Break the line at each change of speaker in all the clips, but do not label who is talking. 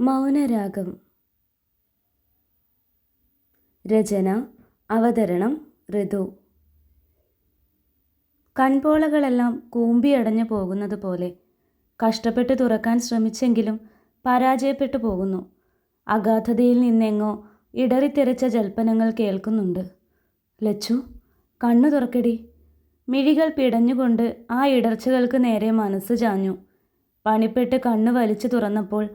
മൗനരാഗം. രചന അവതരണം ഋതു. കൺപോളകളെല്ലാം കൂമ്പിയടഞ്ഞു പോകുന്നത് പോലെ കഷ്ടപ്പെട്ട് തുറക്കാൻ ശ്രമിച്ചെങ്കിലും പരാജയപ്പെട്ടു പോകുന്നു. അഗാധതയിൽ നിന്നെങ്ങോ ഇടറിത്തെറിച്ച ജൽപ്പനങ്ങൾ കേൾക്കുന്നുണ്ട്. ലച്ചു കണ്ണു തുറക്കടി. മിഴികൾ പിടഞ്ഞുകൊണ്ട് ആ ഇടർച്ചകൾക്ക് നേരെ മനസ്സ് ചാഞ്ഞു. പണിപ്പെട്ട് കണ്ണു വലിച്ചു തുറന്നപ്പോൾ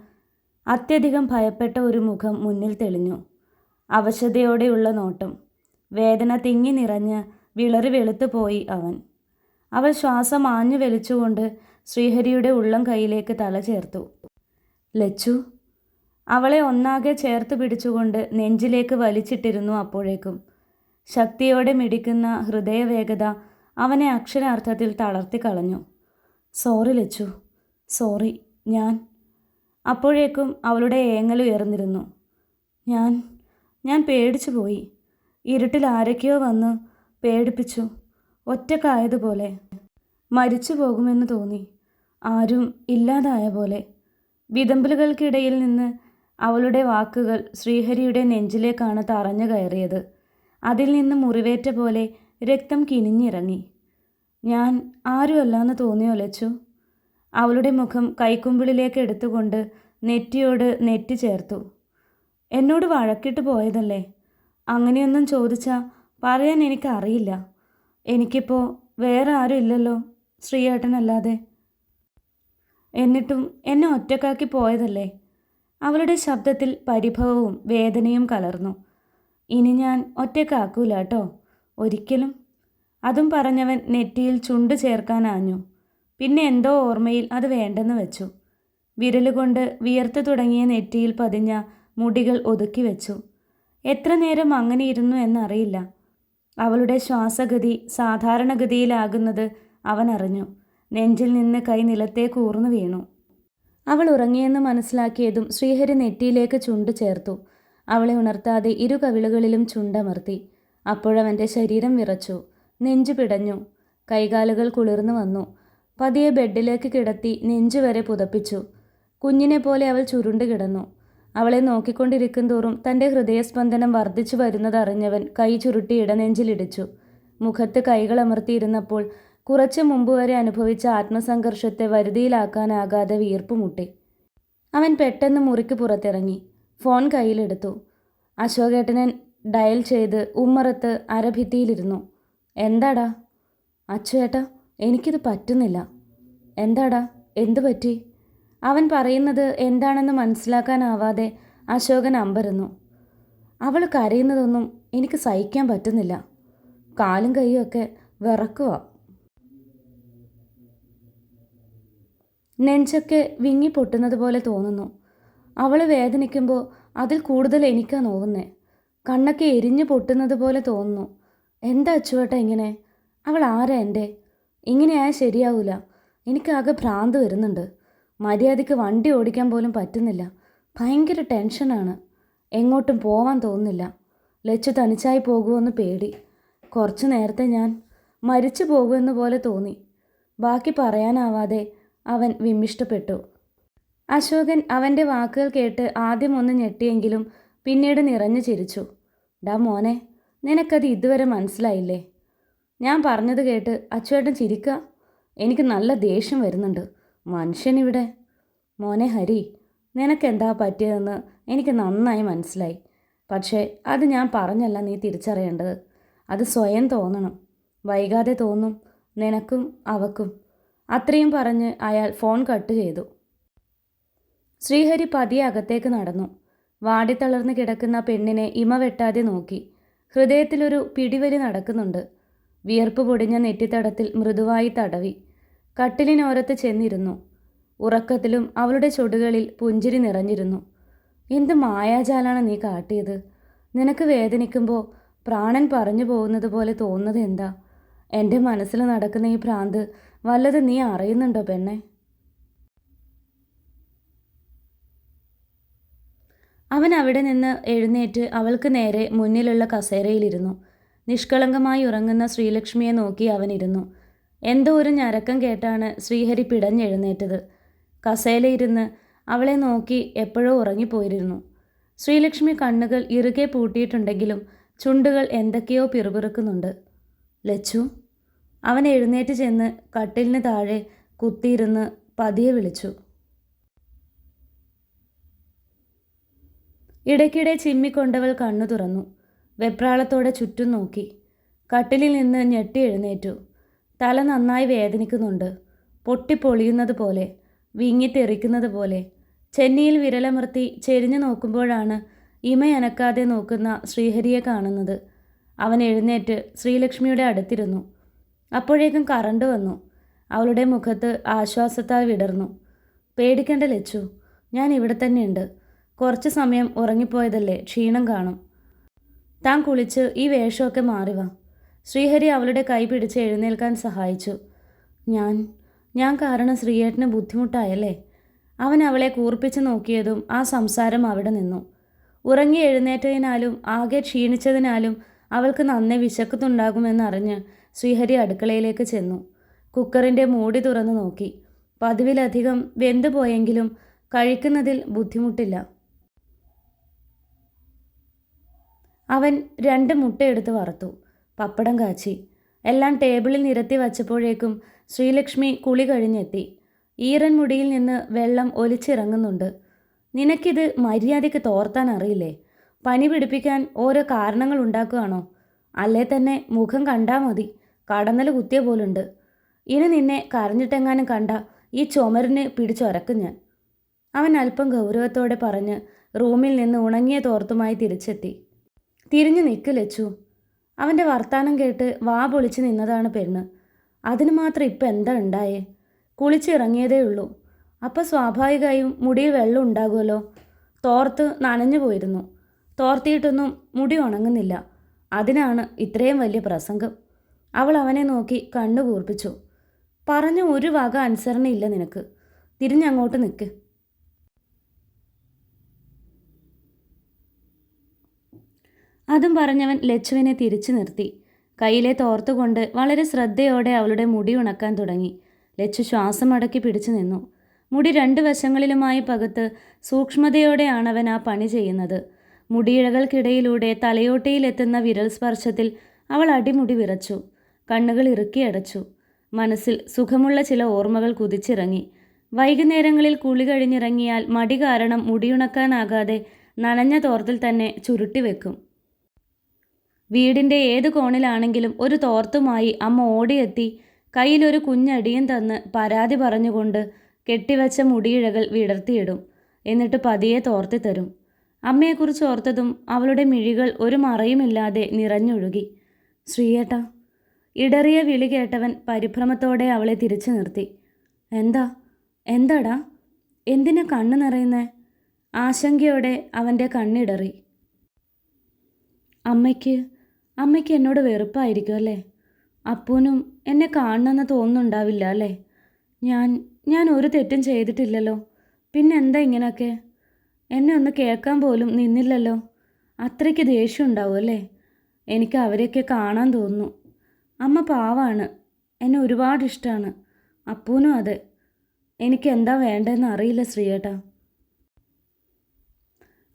അത്യധികം ഭയപ്പെട്ട ഒരു മുഖം മുന്നിൽ തെളിഞ്ഞു. അവശതയോടെയുള്ള നോട്ടം. വേദന തിങ്ങി നിറഞ്ഞ് വിളറി വെളുത്തു പോയി അവൻ. അവൾ ശ്വാസം ആഞ്ഞു വലിച്ചുകൊണ്ട് ശ്രീഹരിയുടെ ഉള്ളം കൈയിലേക്ക് തല ചേർത്തു. ലച്ചു അവളെ ഒന്നാകെ ചേർത്ത് പിടിച്ചുകൊണ്ട് നെഞ്ചിലേക്ക് വലിച്ചിട്ടിരുന്നു അപ്പോഴേക്കും. ശക്തിയോടെ മിടിക്കുന്ന ഹൃദയവേഗത അവനെ അക്ഷരാർത്ഥത്തിൽ തളർത്തി കളഞ്ഞു. സോറി ലച്ചു സോറി ഞാൻ അപ്പോഴേക്കും അവളുടെ ഏങ്ങൽ ഉയർന്നിരുന്നു. ഞാൻ ഞാൻ പേടിച്ചു പോയി. ഇരുട്ടിൽ ആരൊക്കെയോ വന്ന് പേടിപ്പിച്ചു. ഒറ്റക്കായതുപോലെ. മരിച്ചു പോകുമെന്ന് തോന്നി. ആരും ഇല്ലാതായ പോലെ. വിതമ്പലുകൾക്കിടയിൽ നിന്ന് അവളുടെ വാക്കുകൾ ശ്രീഹരിയുടെ നെഞ്ചിലേക്കാണ് തറഞ്ഞു കയറിയത്. അതിൽ നിന്ന് മുറിവേറ്റ പോലെ രക്തം കിനിഞ്ഞിറങ്ങി. ഞാൻ ആരുമല്ലാന്ന് തോന്നിയോ ലച്ചു? അവളുടെ മുഖം കൈക്കുമ്പിളിലേക്ക് എടുത്തുകൊണ്ട് നെറ്റിയോട് നെറ്റി ചേർത്തു. എന്നോട് വഴക്കിട്ട് പോയതല്ലേ? അങ്ങനെയൊന്നും ചോദിച്ചാൽ പറയാൻ എനിക്കറിയില്ല. എനിക്കിപ്പോൾ വേറെ ആരും ഇല്ലല്ലോ ശ്രീയേട്ടനല്ലാതെ. എന്നിട്ടും എന്നെ ഒറ്റക്കാക്കി പോയതല്ലേ? അവളുടെ ശബ്ദത്തിൽ പരിഭവവും വേദനയും കലർന്നു. ഇനി ഞാൻ ഒറ്റക്കാക്കൂല കേട്ടോ ഒരിക്കലും. അതും പറഞ്ഞവൻ നെറ്റിയിൽ ചുണ്ട് ചേർക്കാനാഞ്ഞു പിന്നെ എന്തോ ഓർമ്മയിൽ അത് വേണ്ടെന്ന് വെച്ചു. വിരലുകൊണ്ട് വിയർത്തു തുടങ്ങിയ നെറ്റിയിൽ പതിഞ്ഞ മുടികൾ ഒതുക്കി വെച്ചു. എത്ര നേരം അങ്ങനെ ഇരുന്നു എന്നറിയില്ല. അവളുടെ ശ്വാസഗതി സാധാരണഗതിയിലാകുന്നത് അവൻ അറിഞ്ഞു. നെഞ്ചിൽ നിന്ന് കൈ നിലത്തേക്ക് ഊർന്നു വീണു. അവൾ ഉറങ്ങിയെന്ന് മനസ്സിലാക്കിയതും ശ്രീഹരി നെറ്റിയിലേക്ക് ചുണ്ട് ചേർത്തു. അവളെ ഉണർത്താതെ ഇരു കവിളുകളിലും ചുണ്ടമർത്തി. അപ്പോഴവന്റെ ശരീരം വിറച്ചു. നെഞ്ചു പിടഞ്ഞു. കൈകാലുകൾ കുളിർന്നു വന്നു. പതിയെ ബെഡിലേക്ക് കിടത്തി നെഞ്ചുവരെ പുതപ്പിച്ചു. കുഞ്ഞിനെ പോലെ അവൾ ചുരുണ്ട് കിടന്നു. അവളെ നോക്കിക്കൊണ്ടിരിക്കും തോറും തന്റെ ഹൃദയസ്പന്ദനം വർദ്ധിച്ചു വരുന്നതറിഞ്ഞവൻ കൈ ചുരുട്ടി ഇടനെഞ്ചിലിടിച്ചു. മുഖത്ത് കൈകളമർത്തിയിരുന്നപ്പോൾ കുറച്ചു മുമ്പ് വരെ അനുഭവിച്ച ആത്മസംഘർഷത്തെ വരുതിയിലാക്കാനാകാതെ വീർപ്പുമുട്ടി അവൻ പെട്ടെന്ന് മുറിക്ക് പുറത്തിറങ്ങി. ഫോൺ കയ്യിലെടുത്തു. അശോകേട്ടനൻ ഡയൽ ചെയ്ത് ഉമ്മറത്ത് അരഭിത്തിയിലിരുന്നു. എന്താടാ? അച്ചുവേട്ടാ എനിക്കിത് പറ്റുന്നില്ല. എന്താടാ? എന്തു പറ്റി? അവൻ പറയുന്നത് എന്താണെന്ന് മനസ്സിലാക്കാനാവാതെ അശോകൻ അമ്പരുന്നു. അവൾ കരയുന്നതൊന്നും എനിക്ക് സഹിക്കാൻ പറ്റുന്നില്ല. കാലും കൈയും ഒക്കെ വിറക്കുക നെഞ്ചൊക്കെ വിങ്ങി പൊട്ടുന്നത് പോലെ തോന്നുന്നു. അവൾ വേദനിക്കുമ്പോൾ അതിൽ കൂടുതൽ എനിക്കാ നോവുന്നേ. കണ്ണൊക്കെ എരിഞ്ഞു പൊട്ടുന്നത് പോലെ തോന്നുന്നു. എന്താ അച്ചുവേട്ട ഇങ്ങനെ? അവൾ ആരാ എന്റെ? ഇങ്ങനെയായാൽ ശരിയാവൂല. എനിക്കാകെ ഭ്രാന്ത് വരുന്നുണ്ട്. മര്യാദയ്ക്ക് വണ്ടി ഓടിക്കാൻ പോലും പറ്റുന്നില്ല. ഭയങ്കര ടെൻഷനാണ്. എങ്ങോട്ടും പോവാൻ തോന്നുന്നില്ല. ലച്ചു തനിച്ചായി പോകുമെന്ന് പേടി. കുറച്ചു നേരത്തെ ഞാൻ മരിച്ചു പോകുമെന്ന് പോലെ തോന്നി. ബാക്കി പറയാനാവാതെ അവൻ വിമ്മിഷ്ടപ്പെട്ടു. അശോകൻ അവന്റെ വാക്കുകൾ കേട്ട് ആദ്യം ഒന്ന് ഞെട്ടിയെങ്കിലും പിന്നീട് നിറഞ്ഞു ചിരിച്ചു. ഡാ മോനെ നിനക്കത് ഇതുവരെ മനസ്സിലായില്ലേ? ഞാൻ പറഞ്ഞത് കേട്ട് അച്ചുവേട്ടൻ ചിരിക്കുക എനിക്ക് നല്ല ദേഷ്യം വരുന്നുണ്ട്. മനുഷ്യനിവിടെ. മോനെ ഹരി നിനക്കെന്താ പറ്റിയതെന്ന് എനിക്ക് നന്നായി മനസ്സിലായി. പക്ഷേ അത് ഞാൻ പറഞ്ഞല്ല നീ തിരിച്ചറിയേണ്ടത്. അത് സ്വയം തോന്നണം. വൈകാതെ തോന്നും നിനക്കും അവക്കും. അത്രയും പറഞ്ഞ് അയാൾ ഫോൺ കട്ട് ചെയ്തു. ശ്രീഹരി പതിയെ അകത്തേക്ക് നടന്നു. വാടിത്തളർന്ന് കിടക്കുന്ന പെണ്ണിനെ ഇമ വെട്ടാതെ നോക്കി. ഹൃദയത്തിലൊരു പിടിവലി നടക്കുന്നുണ്ട്. വിയർപ്പ് പൊടിഞ്ഞ നെറ്റിത്തടത്തിൽ മൃദുവായി തടവി. കട്ടിലിനോരത്ത് ചെന്നിരുന്നു. ഉറക്കത്തിലും അവളുടെ ചുടുകളിൽ പുഞ്ചിരി നിറഞ്ഞിരുന്നു. എന്ത് മായാജാലാണ് നീ കാട്ടിയത്? നിനക്ക് വേദനിക്കുമ്പോൾ പ്രാണൻ പറഞ്ഞു പോകുന്നത് പോലെ തോന്നുന്നത് എന്താ? എന്റെ മനസ്സിൽ നടക്കുന്ന ഈ ഭ്രാന്ത് വല്ലത് നീ അറിയുന്നുണ്ടോ പെണ്ണെ? അവൻ അവിടെ നിന്ന് എഴുന്നേറ്റ് അവൾക്ക് നേരെ മുന്നിലുള്ള കസേരയിലിരുന്നു. നിഷ്കളങ്കമായി ഉറങ്ങുന്ന ശ്രീലക്ഷ്മിയെ നോക്കി അവനിരുന്നു. എന്തോ ഒരു ഞരക്കം കേട്ടാണ് ശ്രീഹരി പിടഞ്ഞെഴുന്നേറ്റത്. കസേലയിരുന്ന് അവളെ നോക്കി എപ്പോഴോ ഉറങ്ങിപ്പോയിരുന്നു. ശ്രീലക്ഷ്മി കണ്ണുകൾ ഇറുകെ പൂട്ടിയിട്ടുണ്ടെങ്കിലും ചുണ്ടുകൾ എന്തൊക്കെയോ പിറുപിറുക്കുന്നുണ്ട്. ലച്ചു അവൻ എഴുന്നേറ്റ് ചെന്ന് കട്ടിലിന് താഴെ കുത്തിയിരുന്ന് പതിയെ വിളിച്ചു. ഇടയ്ക്കിടെ ചിമ്മിക്കൊണ്ടവൾ കണ്ണു തുറന്നു. വെപ്രാളത്തോടെ ചുറ്റും നോക്കി. കട്ടിലിൽ നിന്ന് ഞെട്ടി എഴുന്നേറ്റു. തല നന്നായി വേദനിക്കുന്നുണ്ട്. പൊട്ടിപ്പൊളിയുന്നത് പോലെ വിങ്ങിത്തെറിക്കുന്നത് പോലെ. ചെന്നിയിൽ വിരലമർത്തി ചെരിഞ്ഞു നോക്കുമ്പോഴാണ് ഇമയനക്കാതെ നോക്കുന്ന ശ്രീഹരിയെ കാണുന്നത്. അവൻ എഴുന്നേറ്റ് ശ്രീലക്ഷ്മിയുടെ അടുത്തിരുന്നു. അപ്പോഴേക്കും കറണ്ട് വന്നു. അവളുടെ മുഖത്ത് ആശ്വാസത്താൽ വിടർന്നു. പേടിക്കേണ്ട ലച്ചു ഞാൻ ഇവിടെ തന്നെയുണ്ട്. കുറച്ച് സമയം ഉറങ്ങിപ്പോയതല്ലേ ക്ഷീണം കാണും. താൻ കുളിച്ച് ഈ വേഷമൊക്കെ മാറിവാ ശ്രീഹരി അവളുടെ കൈ പിടിച്ച് എഴുന്നേൽക്കാൻ സഹായിച്ചു. ഞാൻ ഞാൻ കാരണം ശ്രീയേട്ടന് ബുദ്ധിമുട്ടായല്ലേ? അവൻ അവളെ കൂർപ്പിച്ച് നോക്കിയതും ആ സംസാരം അവിടെ നിന്നു. ഉറങ്ങി എഴുന്നേറ്റതിനാലും ആകെ ക്ഷീണിച്ചതിനാലും അവൾക്ക് നന്നെ വിശക്കുന്നുണ്ടാകുമെന്നറിഞ്ഞ് ശ്രീഹരി അടുക്കളയിലേക്ക് ചെന്നു. കുക്കറിന്റെ മൂടി തുറന്നു നോക്കി. പതിവിലധികം വെന്തു പോയെങ്കിലും കഴിക്കുന്നതിൽ ബുദ്ധിമുട്ടില്ല. അവൻ രണ്ട് മുട്ട മുട്ടയെടുത്ത് വറുത്തു. പപ്പടം കാച്ചി. എല്ലാം ടേബിളിൽ നിരത്തി വച്ചപ്പോഴേക്കും ശ്രീലക്ഷ്മി കുളി കഴിഞ്ഞെത്തി. ഈറൻ മുടിയിൽ നിന്ന് വെള്ളം ഒലിച്ചിറങ്ങുന്നുണ്ട്. നിനക്കിത് മര്യാദയ്ക്ക് തോർത്താൻ അറിയില്ലേ? പനി പിടിപ്പിക്കാൻ ഓരോ കാരണങ്ങൾ ഉണ്ടാക്കുകയാണോ? അല്ലേ തന്നെ മുഖം കണ്ടാൽ മതി. കടന്നൽ കുത്തിയ പോലുണ്ട്. ഇനി നിന്നെ കരഞ്ഞിട്ടെങ്ങാനും കണ്ട ഈ ചുമരിന് പിടിച്ചൊരക്കും ഞാൻ. അവൻ അല്പം ഗൗരവത്തോടെ പറഞ്ഞ് റൂമിൽ നിന്ന് ഉണങ്ങിയ തോർത്തുമായി തിരിച്ചെത്തി. തിരിഞ്ഞു നിൽക്ക് ലച്ചു. അവന്റെ വർത്താനം കേട്ട് വാ പൊളിച്ച് നിന്നതാണ് പെണ്ണ് അതിന് മാത്രം ഇപ്പം എന്താ ഉണ്ടായേ? കുളിച്ചിറങ്ങിയതേ ഉള്ളൂ. അപ്പോൾ സ്വാഭാവികമായും മുടിയിൽ വെള്ളം ഉണ്ടാകുമല്ലോ തോർത്ത് നനഞ്ഞു പോയിരുന്നു. തോർത്തിയിട്ടൊന്നും മുടി ഉണങ്ങുന്നില്ല. അതിനാണ് ഇത്രയും വലിയ പ്രസംഗം. അവൾ അവനെ നോക്കി കണ്ണു കൂർപ്പിച്ചു പറഞ്ഞ ഒരു വക അനുസരണയില്ല നിനക്ക്. തിരിഞ്ഞങ്ങോട്ട് നിൽക്ക് അതും പറഞ്ഞവൻ ലച്ചുവിനെ തിരിച്ചു നിർത്തി. കയ്യിലെ തോർത്തുകൊണ്ട് വളരെ ശ്രദ്ധയോടെ അവളുടെ മുടി ഉണക്കാൻ തുടങ്ങി. ലച്ചു ശ്വാസം അടക്കി പിടിച്ചു നിന്നു. മുടി രണ്ട് വശങ്ങളിലുമായി പകത്ത് സൂക്ഷ്മതയോടെയാണ് അവൻ ആ പണി ചെയ്യുന്നത്. മുടിയിഴകൾക്കിടയിലൂടെ തലയോട്ടിയിലെത്തുന്ന വിരൽ സ്പർശത്തിൽ അവൾ അടിമുടി വിറച്ചു. കണ്ണുകൾ ഇറുക്കിയടച്ചു മനസ്സിൽ സുഖമുള്ള ചില ഓർമ്മകൾ കുതിച്ചിറങ്ങി. വൈകുന്നേരങ്ങളിൽ കുളി കഴിഞ്ഞിറങ്ങിയാൽ മടി കാരണം മുടിയുണക്കാനാകാതെ നനഞ്ഞ തോർത്തിൽ തന്നെ ചുരുട്ടി വെക്കും. വീടിന്റെ ഏത് കോണിലാണെങ്കിലും ഒരു തോർത്തുമായി അമ്മ ഓടിയെത്തി കയ്യിലൊരു കുഞ്ഞടിയും തന്ന് പരാതി പറഞ്ഞുകൊണ്ട് കെട്ടിവച്ച മുടിയിഴകൾ വിടർത്തിയിടും. എന്നിട്ട് പതിയെ തോർത്തി തരും. അമ്മയെക്കുറിച്ച് ഓർത്തതും അവളുടെ മിഴികൾ ഒരു മറയുമില്ലാതെ നിറഞ്ഞൊഴുകി. ശ്രീയേട്ട ഇടറിയ വിളി കേട്ടവൻ പരിഭ്രമത്തോടെ അവളെ തിരിച്ചു നിർത്തി. എന്താ? എന്താടാ? എന്തിനാ കണ്ണ് നിറയുന്നേ? ആശങ്കയോടെ അവന്റെ കണ്ണിടറി. അമ്മയ്ക്ക് അമ്മയ്ക്ക് എന്നോട് വെറുപ്പായിരിക്കും അല്ലേ? അപ്പൂനും എന്നെ കാണണമെന്ന് തോന്നുന്നുണ്ടാവില്ല അല്ലേ? ഞാൻ ഞാൻ ഒരു തെറ്റും ചെയ്തിട്ടില്ലല്ലോ. പിന്നെ എന്താ ഇങ്ങനെയൊക്കെ എന്നെ ഒന്ന് കേൾക്കാൻ പോലും നിന്നില്ലല്ലോ. അത്രയ്ക്ക് ദേഷ്യം ഉണ്ടാവും അല്ലേ? എനിക്ക് അവരെയൊക്കെ കാണാൻ തോന്നുന്നു. അമ്മ പാവാണ്. എന്നെ ഒരുപാട് ഇഷ്ടമാണ് അപ്പൂനും അതെ. എനിക്ക് എന്താ വേണ്ടതെന്ന് അറിയില്ല ശ്രീയേട്ടാ.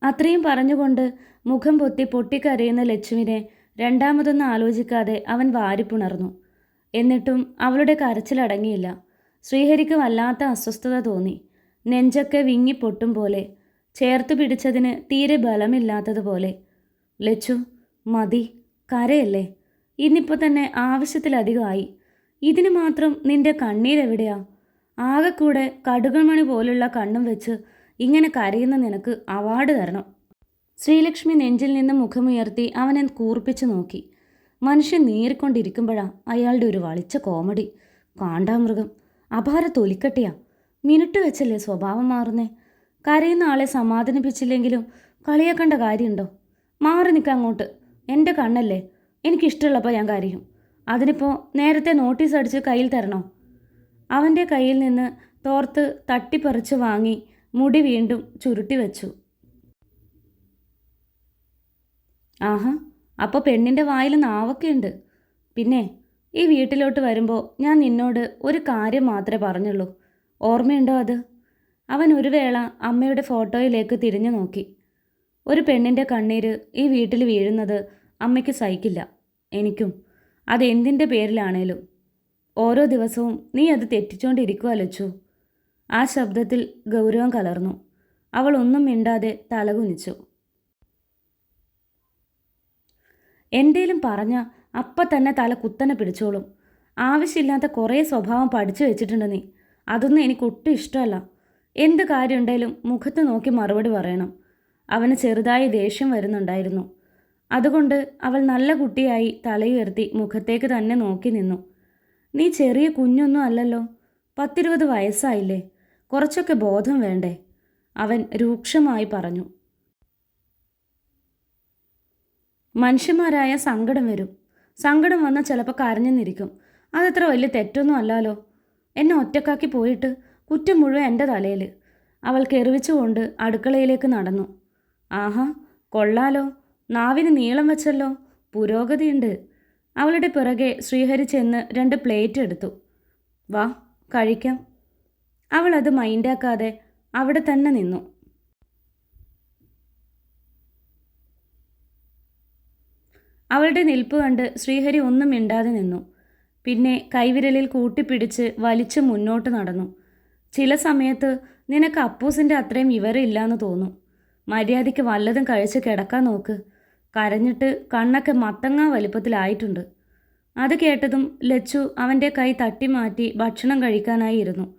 അത്രയും പറഞ്ഞുകൊണ്ട് മുഖം പൊത്തി പൊട്ടിക്കരയുന്ന ലച്ചുവിനെ രണ്ടാമതൊന്നും ആലോചിക്കാതെ അവൻ വാരിപ്പുണർന്നു. എന്നിട്ടും അവളുടെ കരച്ചിലടങ്ങിയില്ല ശ്രീഹരിക്ക് വല്ലാത്ത അസ്വസ്ഥത തോന്നി. നെഞ്ചൊക്കെ വിങ്ങിപ്പൊട്ടും പോലെ ചേർത്ത് പിടിച്ചതിന് തീരെ ബലമില്ലാത്തതുപോലെ. ലച്ചു മതി കരയല്ലേ? ഇന്നിപ്പോൾ തന്നെ ആവശ്യത്തിലധികമായി. ഇതിന് മാത്രം നിന്റെ കണ്ണീരെവിടെയാ? ആകെക്കൂടെ കടുകമണി പോലുള്ള കണ്ണും വെച്ച് ഇങ്ങനെ കരയുന്ന നിനക്ക് അവാർഡ് തരണം. ശ്രീലക്ഷ്മി നെഞ്ചിൽ നിന്ന് മുഖമുയർത്തി അവനെ കൂർപ്പിച്ചു നോക്കി. മനുഷ്യൻ നീറിക്കൊണ്ടിരിക്കുമ്പോഴാ അയാളുടെ ഒരു വളിച്ച കോമഡി. കാണ്ടാമൃഗം. അപാര തൊലിക്കട്ടിയാ. മിനിറ്റ് വെച്ചല്ലേ സ്വഭാവം മാറുന്നേ? കരയുന്ന ആളെ സമാധാനിപ്പിച്ചില്ലെങ്കിലും കളിയാക്കേണ്ട കാര്യമുണ്ടോ? മാറി നിൽക്കുക അങ്ങോട്ട്. എന്റെ കണ്ണല്ലേ? എനിക്കിഷ്ടമുള്ളപ്പോൾ ഞാൻ കരയും. അതിനിപ്പോൾ നേരത്തെ നോട്ടീസ് അടിച്ച് കയ്യിൽ തരണോ? അവന്റെ കയ്യിൽ നിന്ന് തോർത്ത് തട്ടിപ്പറിച്ച് വാങ്ങി മുടി വീണ്ടും ചുരുട്ടി വെച്ചു. ആഹാ അപ്പോൾ പെണ്ണിന്റെ വായിൽ നാവൊക്കെ ഉണ്ട് പിന്നെ ഈ വീട്ടിലോട്ട് വരുമ്പോൾ ഞാൻ നിന്നോട് ഒരു കാര്യം മാത്രമേ പറഞ്ഞുള്ളൂ. ഓർമ്മയുണ്ടോ അത്? അവൻ ഒരു വേള അമ്മയുടെ ഫോട്ടോയിലേക്ക് തിരിഞ്ഞു നോക്കി. ഒരു പെണ്ണിന്റെ കണ്ണീര് ഈ വീട്ടിൽ വീഴുന്നത് അമ്മയ്ക്ക് സഹിക്കില്ല എനിക്കും. അതെന്തിന്റെ പേരിലാണേലും. ഓരോ ദിവസവും നീ അത് തെറ്റിച്ചോണ്ടിരിക്കുക ലച്ചു ആ ശബ്ദത്തിൽ ഗൗരവം കലർന്നു. അവൾ ഒന്നും മിണ്ടാതെ തലകുനിച്ചു. എന്തേലും പറഞ്ഞ അപ്പ തന്നെ തല കുത്തനെ പിടിച്ചോളും. ആവശ്യമില്ലാത്ത കുറേ സ്വഭാവം പഠിച്ചു വെച്ചിട്ടുണ്ട് നീ. അതൊന്നും എനിക്ക് ഒട്ടും ഇഷ്ടമല്ല. എന്ത് കാര്യമുണ്ടെങ്കിലും മുഖത്ത് നോക്കി മറുപടി പറയണം. അവന് ചെറുതായി ദേഷ്യം വരുന്നുണ്ടായിരുന്നു. അതുകൊണ്ട് അവൾ നല്ല കുട്ടിയായി തലയുയർത്തി മുഖത്തേക്ക് തന്നെ നോക്കി നിന്നു. നീ ചെറിയ കുഞ്ഞൊന്നും അല്ലല്ലോ. പത്തിരുപത് വയസ്സായില്ലേ. കുറച്ചൊക്കെ ബോധം വേണ്ടേ? അവൻ രൂക്ഷമായി പറഞ്ഞു. മനുഷ്യന്മാരായ സങ്കടം വരും. സങ്കടം വന്നാൽ ചിലപ്പോൾ കരഞ്ഞെന്നിരിക്കും അതത്ര വലിയ തെറ്റൊന്നും അല്ലാലോ? എന്നെ ഒറ്റക്കാക്കി പോയിട്ട് കുറ്റം മുഴുവൻ എന്റെ തലയിൽ. അവൾ കെറിവിച്ചുകൊണ്ട് അടുക്കളയിലേക്ക് നടന്നു. ആഹാ കൊള്ളാലോ. നാവിന് നീളം വെച്ചല്ലോ. പുരോഗതിയുണ്ട്. അവളുടെ പിറകെ ശ്രീഹരി ചെന്ന് രണ്ട് പ്ലേറ്റ് എടുത്തു. വാ കഴിക്കാം. അവൾ അത് മൈൻഡാക്കാതെ അവിടെ തന്നെ നിന്നു. അവളുടെ നിൽപ്പ് കണ്ട് ശ്രീഹരി ഒന്നും മിണ്ടാതെ നിന്നു. പിന്നെ കൈവിരലിൽ കൂട്ടിപ്പിടിച്ച് വലിച്ചു മുന്നോട്ട് നടന്നു. ചില സമയത്ത് നിനക്ക് അപ്പൂസിന്റെ അത്രയും വിവരമില്ലാന്ന് തോന്നും. മര്യാദയ്ക്ക് വല്ലതും കഴിച്ച് കിടക്കാൻ നോക്ക്. കരഞ്ഞിട്ട് കണ്ണൊക്കെ മത്തങ്ങ വലിപ്പത്തിലായിട്ടുണ്ട്. അത് കേട്ടതും ലച്ചു അവന്റെ കൈ തട്ടി മാറ്റി ഭക്ഷണം കഴിക്കാനായി ഇരുന്നു.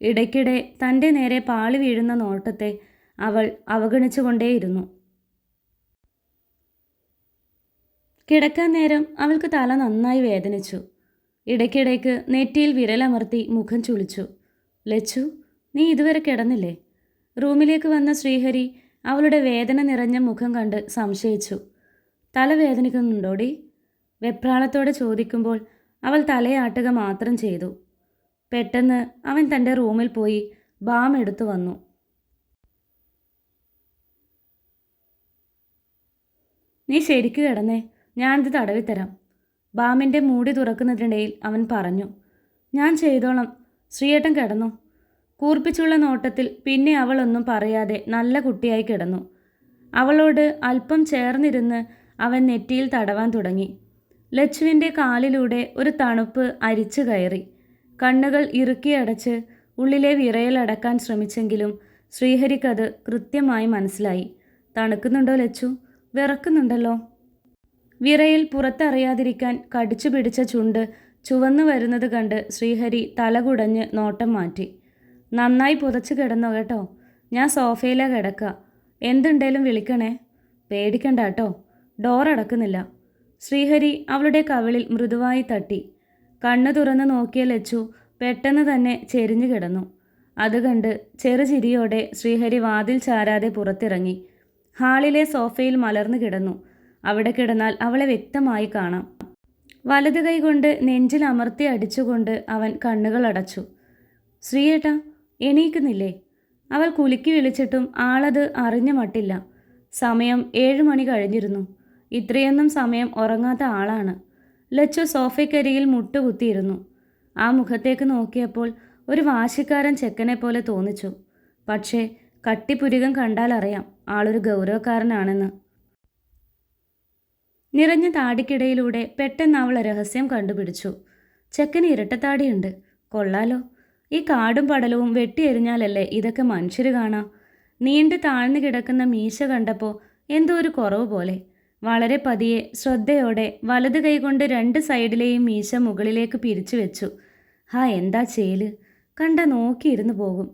ഇടയ്ക്കിടെ തന്റെ നേരെ പാളി വീഴുന്ന നോട്ടത്തെ അവൾ അവഗണിച്ചുകൊണ്ടേയിരുന്നു. കിടക്കാൻ നേരം അവൾക്ക് തല നന്നായി വേദനിച്ചു. ഇടയ്ക്കിടയ്ക്ക് നെറ്റിയിൽ വിരലമർത്തി മുഖം ചുളിച്ചു. ലച്ചു നീ ഇതുവരെ കിടന്നില്ലേ? റൂമിലേക്ക് വന്ന ശ്രീഹരി അവളുടെ വേദന നിറഞ്ഞ മുഖം കണ്ട് സംശയിച്ചു. തല വേദനിക്കുന്നുണ്ടോടി? വെപ്രാളത്തോടെ ചോദിക്കുമ്പോൾ അവൾ തലയാട്ടുക മാത്രം ചെയ്തു. പെട്ടെന്ന് അവൻ തന്റെ റൂമിൽ പോയി ബാം എടുത്തു വന്നു. നീ ശരിക്കു കിടന്നേ. ഞാനിത് തടവിത്തരാം. ബാമിന്റെ മൂടി തുറക്കുന്നതിനിടയിൽ അവൻ പറഞ്ഞു ഞാൻ ചെയ്തോളാം. ശ്രീയേട്ടൻ കിടന്നു. കൂർപ്പിച്ചുള്ള നോട്ടത്തിൽ പിന്നെ അവളൊന്നും പറയാതെ നല്ല കുട്ടിയായി കിടന്നു. അവളോട് അല്പം ചേർന്നിരുന്ന് അവൻ നെറ്റിയിൽ തടവാൻ തുടങ്ങി. ലച്ചുവിന്റെ കാലിലൂടെ ഒരു തണുപ്പ് അരിച്ചു കയറി. കണ്ണുകൾ ഇറുക്കിയടച്ച് ഉള്ളിലെ വിറയലടക്കാൻ ശ്രമിച്ചെങ്കിലും ശ്രീഹരിക്കത് കൃത്യമായി മനസ്സിലായി. തണുക്കുന്നുണ്ടോ ലച്ചു? വിറക്കുന്നുണ്ടല്ലോ. വിറയിൽ പുറത്തറിയാതിരിക്കാൻ കടിച്ചു പിടിച്ച ചുണ്ട് ചുവന്നു വരുന്നത് കണ്ട് ശ്രീഹരി തലകുടഞ്ഞ് നോട്ടം മാറ്റി. നന്നായി പുതച്ചു കിടന്നോ കേട്ടോ? ഞാൻ സോഫയിലാ കിടക്കുക എന്തുണ്ടേലും വിളിക്കണേ? പേടിക്കണ്ട കേട്ടോ. ഡോർ അടക്കുന്നില്ല. ശ്രീഹരി അവളുടെ കവിളിൽ മൃദുവായി തട്ടി. കണ്ണു തുറന്ന് നോക്കിയ ലച്ചു പെട്ടെന്ന് തന്നെ ചെരിഞ്ഞു കിടന്നു. അത് കണ്ട് ചെറുചിരിയോടെ ശ്രീഹരി വാതിൽ ചാരാതെ പുറത്തിറങ്ങി. ഹാളിലെ സോഫയിൽ മലർന്നു കിടന്നു. അവിടെ കിടന്നാൽ അവളെ വ്യക്തമായി കാണാം. വലത് കൈ കൊണ്ട് നെഞ്ചിൽ അമർത്തി അടിച്ചുകൊണ്ട് അവൻ കണ്ണുകൾ അടച്ചു. ശ്രീയേട്ട എണീക്കുന്നില്ലേ അവൾ കുലുക്കി വിളിച്ചിട്ടും ആളത് അറിഞ്ഞ മട്ടില്ല. സമയം ഏഴു മണി കഴിഞ്ഞിരുന്നു. ഇത്രയൊന്നും സമയം ഉറങ്ങാത്ത ആളാണ്. ലച്ചു സോഫയ്ക്കരികിൽ മുട്ടുകുത്തിയിരുന്നു. ആ മുഖത്തേക്ക് നോക്കിയപ്പോൾ ഒരു വാശിക്കാരൻ ചെക്കനെ പോലെ തോന്നിച്ചു. പക്ഷേ കട്ടിപ്പുരികം കണ്ടാലറിയാം ആളൊരു ഗൗരവക്കാരനാണെന്ന്. നിറഞ്ഞ താടിക്കിടയിലൂടെ പെട്ടെന്ന് അവൾ രഹസ്യം കണ്ടുപിടിച്ചു. ചെക്കന് ഇരട്ടത്താടിയുണ്ട്. കൊള്ളാലോ. ഈ കാടും പടലവും വെട്ടിയെറിഞ്ഞാലല്ലേ ഇതൊക്കെ മനുഷ്യർ കാണാം? നീണ്ടു താഴ്ന്നു കിടക്കുന്ന മീശ കണ്ടപ്പോൾ എന്തോ ഒരു കുറവ് പോലെ. വളരെ പതിയെ ശ്രദ്ധയോടെ വലത് കൈകൊണ്ട് രണ്ട് സൈഡിലെയും മീശ മുകളിലേക്ക് പിരിച്ചു വെച്ചു. ഹാ എന്താ ചേൽ? കണ്ട നോക്കിയിരുന്നു പോകും.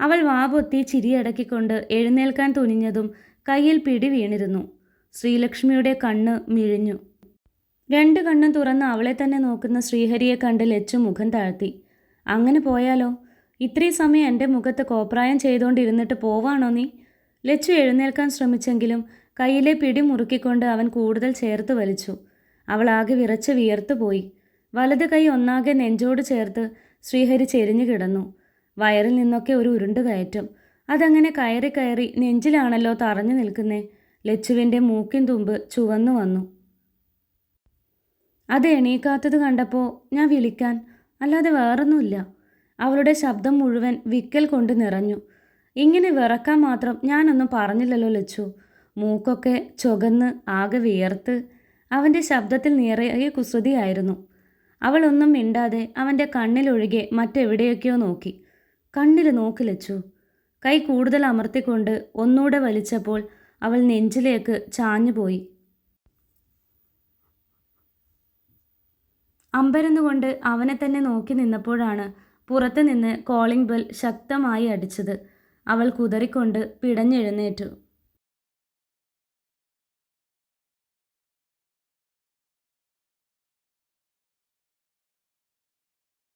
അവൾ വാപൊത്തി ചിരിയടക്കിക്കൊണ്ട് എഴുന്നേൽക്കാൻ തുനിഞ്ഞതും കയ്യിൽ പിടി വീണിരുന്നു. ശ്രീലക്ഷ്മിയുടെ കണ്ണ് മിഴിഞ്ഞു. രണ്ട് കണ്ണും തുറന്ന് അവളെ തന്നെ നോക്കുന്ന ശ്രീഹരിയെ കണ്ട് ലച്ചു മുഖം താഴ്ത്തി. അങ്ങനെ പോയാലോ? ഇത്രയും സമയം എന്റെ മുഖത്ത് കോപ്രായം ചെയ്തുകൊണ്ടിരുന്നിട്ട് പോവാണോ നീ? ലച്ചു എഴുന്നേൽക്കാൻ ശ്രമിച്ചെങ്കിലും കയ്യിലെ പിടി മുറുക്കിക്കൊണ്ട് അവൻ കൂടുതൽ ചേർത്ത് വലിച്ചു. അവൾ ആകെ വിറച്ച് വിയർത്തു പോയി. വലത് കൈ ഒന്നാകെ നെഞ്ചോട് ചേർത്ത് ശ്രീഹരി ചെരിഞ്ഞു കിടന്നു. വയറിൽ നിന്നൊക്കെ ഒരു ഉരുണ്ട് കയറ്റം. അതങ്ങനെ കയറി കയറി നെഞ്ചിലാണല്ലോ തറഞ്ഞു നിൽക്കുന്നേ. ലച്ചുവിന്റെ മൂക്കിൻ തുമ്പ് ചുവന്നു വന്നു. അത് എണീക്കാത്തത് കണ്ടപ്പോൾ ഞാൻ വിളിക്കാൻ അല്ലാതെ വേറൊന്നുമില്ല അവളുടെ ശബ്ദം മുഴുവൻ വിക്കൽ കൊണ്ട് നിറഞ്ഞു. ഇങ്ങനെ വിറക്കാൻ മാത്രം ഞാനൊന്നും പറഞ്ഞില്ലല്ലോ ലച്ചു മൂക്കൊക്കെ ചുകന്ന് ആകെ വിയർത്ത് അവന്റെ ശബ്ദത്തിൽ നിറയെ കുസൃതിയായിരുന്നു. അവളൊന്നും മിണ്ടാതെ അവന്റെ കണ്ണിലൊഴികെ മറ്റെവിടെയൊക്കെയോ നോക്കി. കണ്ണിൽ നോക്കി ലച്ചു കൈ കൂടുതൽ അമർത്തിക്കൊണ്ട് ഒന്നൂടെ വലിച്ചപ്പോൾ അവൾ നെഞ്ചിലേക്ക് ചാഞ്ഞുപോയി. അമ്പരന്നുകൊണ്ട് അവനെ തന്നെ നോക്കി നിന്നപ്പോഴാണ് പുറത്തു നിന്ന് കോളിംഗ് ബെൽ ശക്തമായി അടിച്ചത്. അവൾ കുതറിക്കൊണ്ട് പിടഞ്ഞെഴുന്നേറ്റു.